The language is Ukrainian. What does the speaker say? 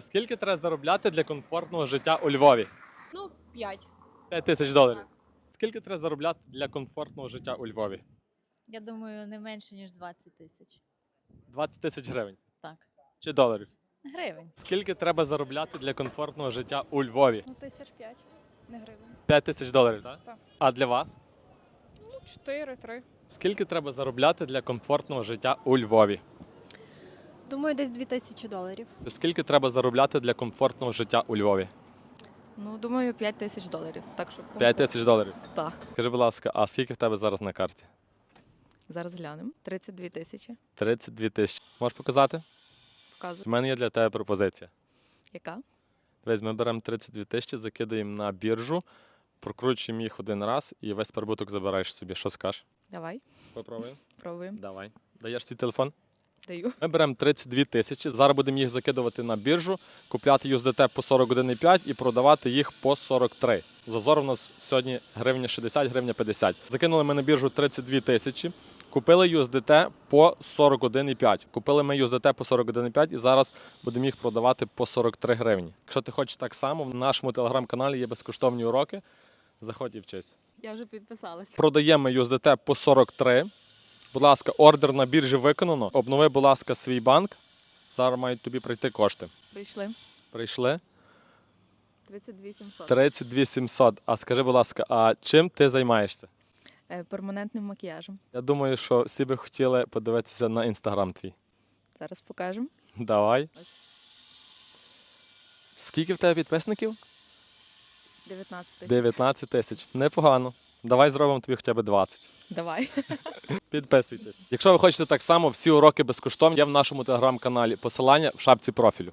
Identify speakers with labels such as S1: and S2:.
S1: Скільки треба заробляти для комфортного життя у Львові?
S2: Ну, 5.
S1: 5 тисяч доларів.
S2: Так.
S1: Скільки треба заробляти для комфортного життя у Львові?
S3: Я думаю, не менше, ніж 20 тисяч.
S1: 20 тисяч гривень
S3: Так.
S1: чи доларів?
S3: Гривень.
S1: Скільки треба заробляти для комфортного життя у Львові?
S4: Ну, тисяч п'ять, не гривень.
S1: 5 тисяч доларів, так?
S4: Так.
S1: А для вас?
S4: Ну, чотири, три.
S1: Скільки треба заробляти для комфортного життя у Львові?
S5: Думаю, десь 2000 доларів.
S1: Скільки треба заробляти для комфортного життя у Львові?
S2: Ну, думаю, 5 тисяч доларів. Так що
S1: 5 тисяч доларів.
S2: Так.
S1: Скажи, будь ласка, а скільки в тебе зараз на карті?
S2: Зараз глянемо. 32 тисячі.
S1: 32 тисячі. Можеш показати?
S2: Показую.
S1: У мене є для тебе пропозиція.
S2: Яка?
S1: Дивись, ми беремо 32 тисячі, закидаємо на біржу, прокручуємо їх один раз і весь прибуток забираєш собі. Що скажеш?
S2: Давай,
S1: Попробуємо.
S2: пробуємо.
S1: Давай. Даєш свій телефон?
S2: Даю.
S1: Ми беремо 32 тисячі. Зараз будемо їх закидувати на біржу, купляти USDT по 41,5 і продавати їх по 43. Зазор у нас сьогодні гривня 60, гривня 50. Закинули ми на біржу 32 тисячі. Купили USDT по 41,5. Купили ми USDT по 41,5 і зараз будемо їх продавати по 43 гривні. Якщо ти хочеш так само, в нашому телеграм-каналі є безкоштовні уроки. Заходь і вчись.
S2: Я вже підписалася.
S1: Продаємо USDT по 43. Будь ласка, ордер на біржі виконано. Обнови, будь ласка, свій банк. Зараз мають тобі прийти кошти.
S2: Прийшли.
S1: Прийшли
S2: 32 700.
S1: 32 700. А скажи, будь ласка, а чим ти займаєшся?
S2: Е, Перманентним макіяжем.
S1: Я думаю, що всі би хотіли подивитися на інстаграм твій.
S2: Зараз покажемо.
S1: Давай.
S2: Ось.
S1: Скільки в тебе підписників?
S2: 19 тисяч.
S1: 19 тисяч. Непогано. Давай зробимо тобі хоча б 20.
S2: Давай.
S1: Підписуйтесь. Якщо ви хочете так само, всі уроки безкоштовні є в нашому телеграм-каналі. Посилання в шапці профілю.